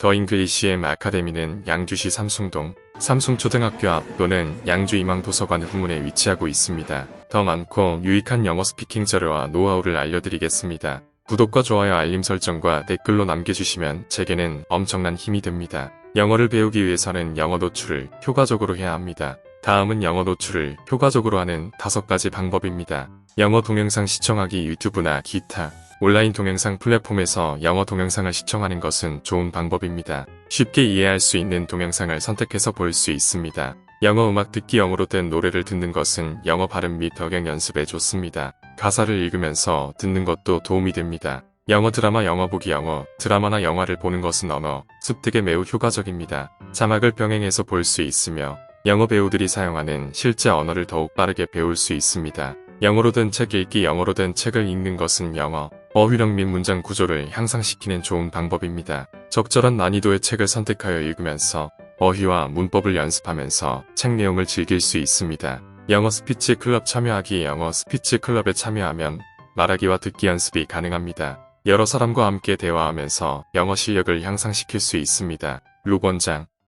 더 잉글리시엠 아카데미는 양주시 삼숭동 삼숭초등학교 앞 또는 양주 이망도서관 후문에 위치하고 있습니다. 더 많고 유익한 영어 스피킹 자료와 노하우를 알려드리겠습니다. 구독과 좋아요 알림 설정과 댓글로 남겨주시면 제게는 엄청난 힘이 됩니다. 영어를 배우기 위해서는 영어 노출을 효과적으로 해야 합니다. 다음은 영어 노출을 효과적으로 하는 다섯 가지 방법입니다. 영어 동영상 시청하기 유튜브나 기타 온라인 동영상 플랫폼에서 영어 동영상을 시청하는 것은 좋은 방법입니다. 쉽게 이해할 수 있는 동영상을 선택해서 볼 수 있습니다. 영어 음악 듣기 영어로 된 노래를 듣는 것은 영어 발음 및 억양 연습에 좋습니다. 가사를 읽으면서 듣는 것도 도움이 됩니다. 영어 드라마 영어 보기 영어 드라마나 영화를 보는 것은 언어 습득에 매우 효과적입니다. 자막을 병행해서 볼 수 있으며 영어 배우들이 사용하는 실제 언어를 더욱 빠르게 배울 수 있습니다. 영어로 된 책 읽기 영어로 된 책을 읽는 것은 영어, 어휘력 및 문장 구조를 향상시키는 좋은 방법입니다. 적절한 난이도의 책을 선택하여 읽으면서 어휘와 문법을 연습하면서 책 내용을 즐길 수 있습니다. 영어 스피치 클럽 참여하기 영어 스피치 클럽에 참여하면 말하기와 듣기 연습이 가능합니다. 여러 사람과 함께 대화하면서 영어 실력을 향상시킬 수 있습니다. 룩 원장